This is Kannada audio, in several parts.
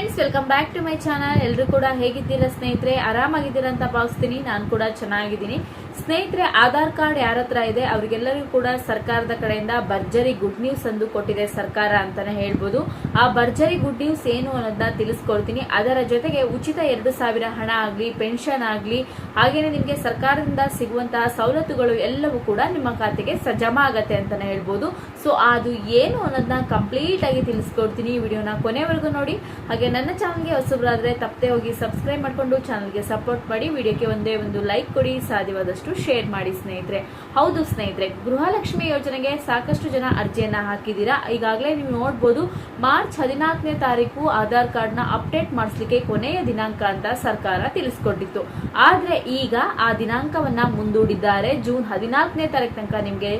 Friends welcome back to my channel ಎಲ್ಲರೂ ಕೂಡ ಹೇಗಿದ್ದೀರಾ ಸ್ನೇಹಿತರೆ? ಆರಾಮಾಗಿದ್ದೀರಾ ಅಂತ ಭಾವಿಸ್ತೀನಿ. ನಾನು ಕೂಡ ಚೆನ್ನಾಗಿದ್ದೀನಿ. ಸ್ನೇಹಿತರೆ, ಆಧಾರ್ ಕಾರ್ಡ್ ಯಾರ ಹತ್ರ ಇದೆ? ಅವರಿಗೆಲ್ಲರಿಗೂ ಕೂಡ ಸರ್ಕಾರದ ಕಡೆಯಿಂದ ಭರ್ಜರಿ ಗುಡ್ ನ್ಯೂಸ್ ಅಂದು ಕೊಟ್ಟಿದೆ ಸರ್ಕಾರ ಅಂತಾನೆ ಹೇಳ್ಬೋದು. ಆ ಭರ್ಜರಿ ಗುಡ್ ನ್ಯೂಸ್ ಏನು ಅನ್ನೋದನ್ನ ತಿಳಿಸ್ಕೊಡ್ತೀನಿ. ಅದರ ಜೊತೆಗೆ ಉಚಿತ ಎರಡು ಸಾವಿರ ಹಣ ಆಗಲಿ, ಪೆನ್ಷನ್ ಆಗಲಿ, ಹಾಗೇನೆ ನಿಮಗೆ ಸರ್ಕಾರದಿಂದ ಸಿಗುವಂತಹ ಸವಲತ್ತುಗಳು ಎಲ್ಲವೂ ಕೂಡ ನಿಮ್ಮ ಖಾತೆಗೆ ಜಮಾ ಆಗತ್ತೆ ಅಂತಾನೆ ಹೇಳ್ಬೋದು. ಸೊ ಅದು ಏನು ಅನ್ನೋದನ್ನ ಕಂಪ್ಲೀಟ್ ಆಗಿ ತಿಳಿಸ್ಕೊಡ್ತೀನಿ ವಿಡಿಯೋನ ಕೊನೆವರೆಗೂ ನೋಡಿ. ಹಾಗೆ ನನ್ನ ಚಾನಲ್ಗೆ ಹೊಸಬ್ರಾದ್ರೆ ತಪ್ಪದೆ ಹೋಗಿ ಸಬ್ಸ್ಕ್ರೈಬ್ ಮಾಡ್ಕೊಂಡು ಚಾನಲ್ಗೆ ಸಪೋರ್ಟ್ ಮಾಡಿ, ವಿಡಿಯೋಕ್ಕೆ ಒಂದೇ ಒಂದು ಲೈಕ್ ಕೊಡಿ, ಸಾಧ್ಯವಾದಷ್ಟು ಶೇರ್ ಮಾಡಿ ಸ್ನೇಹಿತರೆ. ಹೌದು ಸ್ನೇಹಿತರೆ, ಗೃಹಲಕ್ಷ್ಮಿ ಯೋಜನೆಗೆ ಸಾಕಷ್ಟು ಜನ ಅರ್ಜಿಯನ್ನ ಹಾಕಿದ್ದೀರಾ? ಈಗಾಗಲೇ ನೀವು ನೋಡ್ಬೋದು, ಮಾರ್ಚ್ ಹದಿನಾಲ್ಕನೇ ತಾರೀಕು ಆಧಾರ್ ಕಾರ್ಡ್ನ ಅಪ್ಡೇಟ್ ಮಾಡಿಸ್ಲಿಕ್ಕೆ ಕೊನೆಯ ದಿನಾಂಕ ಅಂತ ಸರ್ಕಾರ ತಿಳಿಸ್ಕೊಟ್ಟಿತ್ತು. ಆದರೆ ಈಗ ಆ ದಿನಾಂಕವನ್ನ ಮುಂದೂಡಿದ್ದಾರೆ. ಜೂನ್ ಹದಿನಾಲ್ಕನೇ ತಾರೀಕು ತನಕ ನಿಮಗೆ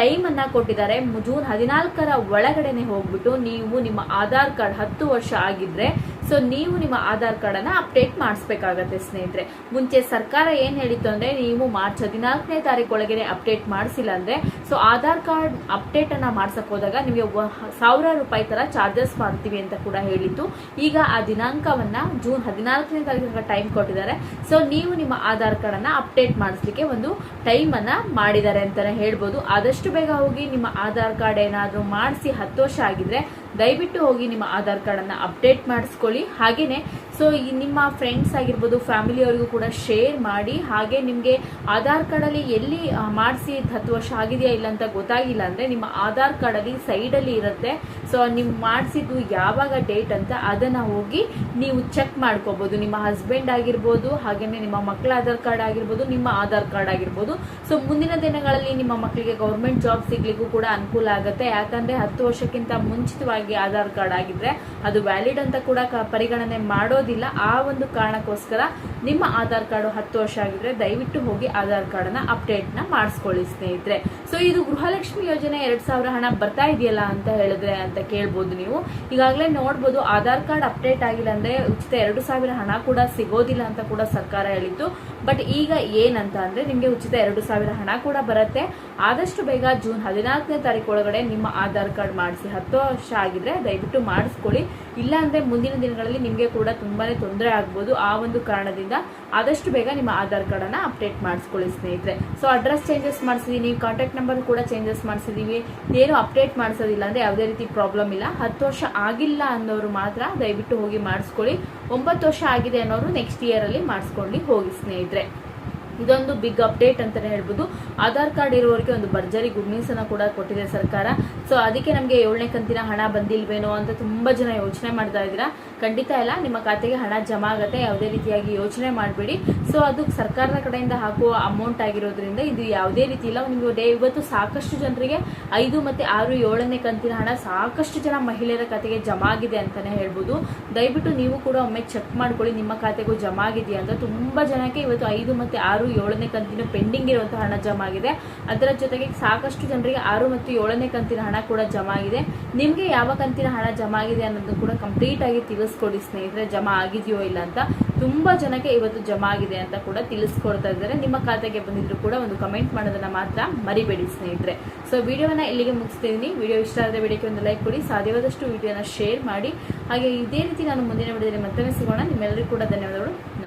ಟೈಮ್ ಅನ್ನ ಕೊಟ್ಟಿದ್ದಾರೆ. ಜೂನ್ ಹದಿನಾಲ್ಕರ ಒಳಗಡೆನೆ ಹೋಗ್ಬಿಟ್ಟು ನೀವು ನಿಮ್ಮ ಆಧಾರ್ ಕಾರ್ಡ್ ಹತ್ತು ವರ್ಷ ಆಗಿದ್ರೆ ಸೊ ನೀವು ನಿಮ್ಮ ಆಧಾರ್ ಕಾರ್ಡ್ ಅನ್ನ ಅಪ್ಡೇಟ್ ಮಾಡಿಸ್ಬೇಕಾಗತ್ತೆ ಸ್ನೇಹಿತರೆ. ಮುಂಚೆ ಸರ್ಕಾರ ಏನ್ ಹೇಳಿತ್ತು ಅಂದ್ರೆ, ನೀವು ಮಾರ್ಚ್ ಹದಿನಾಲ್ಕನೇ ತಾರೀಕು ಅಪ್ಡೇಟ್ ಮಾಡಿಸಿಲ್ಲ ಅಂದ್ರೆ ಸೊ ಆಧಾರ್ ಕಾರ್ಡ್ ಅಪ್ಡೇಟ್ ಅನ್ನ ಮಾಡ್ಸಕ್ ಹೋದಾಗ ನಿಮಗೆ ಸಾವಿರ ರೂಪಾಯಿ ತರ ಚಾರ್ಜಸ್ ಮಾಡ್ತೀವಿ ಅಂತ ಕೂಡ ಹೇಳಿತ್ತು. ಈಗ ಆ ದಿನಾಂಕವನ್ನ ಜೂನ್ ಹದಿನಾಲ್ಕನೇ ತಾರೀಕು ಟೈಮ್ ಕೊಟ್ಟಿದ್ದಾರೆ. ಸೊ ನೀವು ನಿಮ್ಮ ಆಧಾರ್ ಕಾರ್ಡ್ ಅನ್ನ ಅಪ್ಡೇಟ್ ಮಾಡಿಸ್ಲಿಕ್ಕೆ ಒಂದು ಟೈಮ್ ಅನ್ನ ಮಾಡಿದ್ದಾರೆ ಅಂತಾನೆ ಹೇಳ್ಬೋದು. ಆದಷ್ಟು ಬೇಗ ಹೋಗಿ ನಿಮ್ಮ ಆಧಾರ್ ಕಾರ್ಡ್ ಏನಾದ್ರೂ ಮಾಡಿಸಿ ಹತ್ತು ವರ್ಷ ಆಗಿದ್ರೆ ದಯವಿಟ್ಟು ಹೋಗಿ ನಿಮ್ಮ ಆಧಾರ್ ಕಾರ್ಡನ್ನು ಅಪ್ಡೇಟ್ ಮಾಡಿಸ್ಕೊಳ್ಳಿ. ಹಾಗೇನೆ ಸೊ ಈ ನಿಮ್ಮ ಫ್ರೆಂಡ್ಸ್ ಆಗಿರ್ಬೋದು ಫ್ಯಾಮಿಲಿಯವರಿಗೂ ಕೂಡ ಶೇರ್ ಮಾಡಿ. ಹಾಗೆ ನಿಮಗೆ ಆಧಾರ್ ಕಾರ್ಡಲ್ಲಿ ಎಲ್ಲಿ ಮಾಡಿಸಿ ಹತ್ತು ವರ್ಷ ಆಗಿದೆಯಾ ಇಲ್ಲ ಅಂತ ಗೊತ್ತಾಗಿಲ್ಲ ಅಂದರೆ ನಿಮ್ಮ ಆಧಾರ್ ಕಾರ್ಡಲ್ಲಿ ಸೈಡಲ್ಲಿ ಇರುತ್ತೆ. ಸೊ ನೀವು ಮಾಡಿಸಿದ್ದು ಯಾವಾಗ ಡೇಟ್ ಅಂತ ಅದನ್ನು ಹೋಗಿ ನೀವು ಚೆಕ್ ಮಾಡ್ಕೋಬೋದು. ನಿಮ್ಮ ಹಸ್ಬೆಂಡ್ ಆಗಿರ್ಬೋದು ಹಾಗೆಯೇ ನಿಮ್ಮ ಮಕ್ಕಳ ಆಧಾರ್ ಕಾರ್ಡ್ ಆಗಿರ್ಬೋದು, ನಿಮ್ಮ ಆಧಾರ್ ಕಾರ್ಡ್ ಆಗಿರ್ಬೋದು. ಸೊ ಮುಂದಿನ ದಿನಗಳಲ್ಲಿ ನಿಮ್ಮ ಮಕ್ಕಳಿಗೆ ಗೌರ್ಮೆಂಟ್ ಜಾಬ್ ಸಿಗ್ಲಿಕ್ಕೂ ಕೂಡ ಅನುಕೂಲ ಆಗುತ್ತೆ. ಯಾಕಂದ್ರೆ ಹತ್ತು ವರ್ಷಕ್ಕಿಂತ ಮುಂಚಿತವಾಗಿ ಆಧಾರ್ ಕಾರ್ಡ್ ಆಗಿದ್ರೆ ಅದು ವ್ಯಾಲಿಡ್ ಅಂತ ಕೂಡ ಪರಿಗಣನೆ ಮಾಡೋದಿಲ್ಲ. ಆ ಒಂದು ಕಾರಣಕ್ಕೋಸ್ಕರ ನಿಮ್ಮ ಆಧಾರ್ ಕಾರ್ಡ್ ಹತ್ತು ವರ್ಷ ಆಗಿದ್ರೆ ದಯವಿಟ್ಟು ಹೋಗಿ ಆಧಾರ್ ಕಾರ್ಡ್ನ ಅಪ್ಡೇಟ್ನ ಮಾಡಿಸ್ಕೊಳ್ಳಿ ಸ್ನೇಹಿತರೆ. ಸೊ ಇದು ಗೃಹಲಕ್ಷ್ಮಿ ಯೋಜನೆ ಎರಡ್ ಸಾವಿರ ಹಣ ಬರ್ತಾ ಇದೆಯಲ್ಲ ಅಂತ ಹೇಳಿದ್ರೆ ಅಂತ ಕೇಳ್ಬೋದು ನೀವು. ಈಗಾಗಲೇ ನೋಡ್ಬೋದು ಆಧಾರ್ ಕಾರ್ಡ್ ಅಪ್ಡೇಟ್ ಆಗಿಲ್ಲ ಅಂದ್ರೆ ಉಚಿತ ಎರಡು ಸಾವಿರ ಹಣ ಕೂಡ ಸಿಗೋದಿಲ್ಲ ಅಂತ ಕೂಡ ಸರ್ಕಾರ ಹೇಳಿತ್ತು. ಬಟ್ ಈಗ ಏನಂತ ಅಂದ್ರೆ ನಿಮಗೆ ಉಚಿತ ಎರಡು ಸಾವಿರ ಹಣ ಕೂಡ ಬರುತ್ತೆ. ಆದಷ್ಟು ಬೇಗ ಜೂನ್ ಹದಿನಾಲ್ಕನೇ ತಾರೀಕು ಒಳಗಡೆ ನಿಮ್ಮ ಆಧಾರ್ ಕಾರ್ಡ್ ಮಾಡಿಸಿ ಹತ್ತು ವರ್ಷ ಆಗಿದ್ರೆ ದಯವಿಟ್ಟು ಮಾಡಿಸ್ಕೊಳ್ಳಿ. ಇಲ್ಲ ಅಂದ್ರೆ ಮುಂದಿನ ದಿನಗಳಲ್ಲಿ ನಿಮಗೆ ಕೂಡ ತುಂಬಾನೇ ತೊಂದರೆ ಆಗ್ಬೋದು ಆ ಒಂದು ಕಾರಣದಿಂದ. ಆದಷ್ಟು ಬೇಗ ನಿಮ್ಮ ಆಧಾರ್ ಕಾರ್ಡ್ ಅನ್ನ ಅಪ್ಡೇಟ್ ಮಾಡಿಸ್ಕೊಳ್ಳಿ ಸ್ನೇಹಿತರೆ. ಸೊ ಅಡ್ರೆಸ್ ಚೇಂಜಸ್ ಮಾಡಿಸಿದೀನಿ ಕಾಂಟ್ಯಾಕ್ಟ್ ನಂಬರ್ ಕೂಡ ಚೇಂಜಸ್ ಮಾಡಿಸಿದೀವಿ. ಏನು ಅಪ್ಡೇಟ್ ಮಾಡಿಸೋದಿಲ್ಲ ಅಂದ್ರೆ ಯಾವುದೇ ರೀತಿ ಪ್ರಾಬ್ಲಮ್ ಇಲ್ಲ. ಹತ್ತು ವರ್ಷ ಆಗಿಲ್ಲ ಅನ್ನೋರು ಮಾತ್ರ ದಯವಿಟ್ಟು ಹೋಗಿ ಮಾಡಿಸ್ಕೊಳ್ಳಿ. ಒಂಬತ್ತು ವರ್ಷ ಆಗಿದೆ ಅನ್ನೋರು ನೆಕ್ಸ್ಟ್ ಇಯರ್ ಅಲ್ಲಿ ಮಾಡಿಸ್ಕೊಂಡು ಹೋಗಿ ಸ್ನೇಹಿತರೆ. ಇದೊಂದು ಬಿಗ್ ಅಪ್ಡೇಟ್ ಅಂತಲೇ ಹೇಳ್ಬೋದು. ಆಧಾರ್ ಕಾರ್ಡ್ ಇರೋರಿಗೆ ಒಂದು ಭರ್ಜರಿ ಗುಡ್ ನ್ಯೂಸ್ ಅನ್ನ ಕೂಡ ಕೊಟ್ಟಿದೆ ಸರ್ಕಾರ. ಸೊ ಅದಕ್ಕೆ ನಮಗೆ ಏಳನೇ ಕಂತಿನ ಹಣ ಬಂದಿಲ್ವೇನೋ ಅಂತ ತುಂಬಾ ಜನ ಯೋಚನೆ ಮಾಡ್ತಾ ಇದ್ದೀರಾ. ಖಂಡಿತ ಇಲ್ಲ ನಿಮ್ಮ ಖಾತೆಗೆ ಹಣ ಜಮಾ ಆಗುತ್ತೆ, ಯಾವುದೇ ರೀತಿಯಾಗಿ ಯೋಚನೆ ಮಾಡಬೇಡಿ. ಸೊ ಅದು ಸರ್ಕಾರದ ಕಡೆಯಿಂದ ಹಾಕುವ ಅಮೌಂಟ್ ಆಗಿರೋದ್ರಿಂದ ಇದು ಯಾವುದೇ ರೀತಿ ಇಲ್ಲ. ನಿಮಗೆ ಡೇ ಇವತ್ತು ಸಾಕಷ್ಟು ಜನರಿಗೆ ಐದು ಮತ್ತೆ ಆರು ಏಳನೇ ಕಂತಿನ ಹಣ ಸಾಕಷ್ಟು ಜನ ಮಹಿಳೆಯರ ಖಾತೆಗೆ ಜಮಾ ಆಗಿದೆ ಅಂತಾನೆ ಹೇಳ್ಬೋದು. ದಯವಿಟ್ಟು ನೀವು ಕೂಡ ಒಮ್ಮೆ ಚೆಕ್ ಮಾಡ್ಕೊಳ್ಳಿ, ನಿಮ್ಮ ಖಾತೆಗೂ ಜಮಾ ಆಗಿದೆಯಾ ಅಂತ. ತುಂಬಾ ಜನಕ್ಕೆ ಇವತ್ತು ಐದು ಮತ್ತೆ ಆರು ಏಳನೇ ಕಂತಿನ ಪೆಂಡಿಂಗ್ ಇರುವಂತಹ ಹಣ ಜಮಾ ಆಗಿದೆ. ಅದರ ಜೊತೆಗೆ ಸಾಕಷ್ಟು ಜನರಿಗೆ ಆರು ಮತ್ತು ಏಳನೇ ಕಂತಿನ ಹಣ ಕೂಡ ಜಮಾ ಆಗಿದೆ. ನಿಮಗೆ ಯಾವ ಕಂತಿನ ಹಣ ಜಮಾ ಆಗಿದೆ ಅನ್ನೋದು ಕೂಡ ಕಂಪ್ಲೀಟ್ ಆಗಿ ತಿಳಿಸ್ಕೊಡಿ ಸ್ನೇಹಿತರೆ. ಜಮಾ ಆಗಿದೆಯೋ ಇಲ್ಲ ಅಂತ ತುಂಬಾ ಜನಕ್ಕೆ ಇವತ್ತು ಜಮಾ ಆಗಿದೆ ಅಂತ ಕೂಡ ತಿಳಿಸ್ಕೊಡ್ತಾ ಇದ್ದಾರೆ. ನಿಮ್ಮ ಖಾತೆಗೆ ಬಂದಿದ್ರು ಕೂಡ ಒಂದು ಕಮೆಂಟ್ ಮಾಡೋದನ್ನ ಮಾತ್ರ ಮರಿಬೇಡಿ ಸ್ನೇಹಿತರೆ. ಸೊ ವಿಡಿಯೋನ ಇಲ್ಲಿಗೆ ಮುಗಿಸ್ತೀನಿ. ವಿಡಿಯೋ ಇಷ್ಟ ಆದರೆ ವಿಡಿಯೋಕ್ಕೆ ಒಂದು ಲೈಕ್ ಕೊಡಿ. ಸಾಧ್ಯವಾದಷ್ಟು ವಿಡಿಯೋನ ಶೇರ್ ಮಾಡಿ. ಹಾಗೆ ಇದೇ ರೀತಿ ನಾನು ಮುಂದಿನ ವಿಡಿಯೋದಲ್ಲಿ ಮತ್ತೆ ಸಿಗೋಣ. ನಿಮ್ಮೆಲ್ಲರಿಗೂ ಕೂಡ ಧನ್ಯವಾದಗಳು.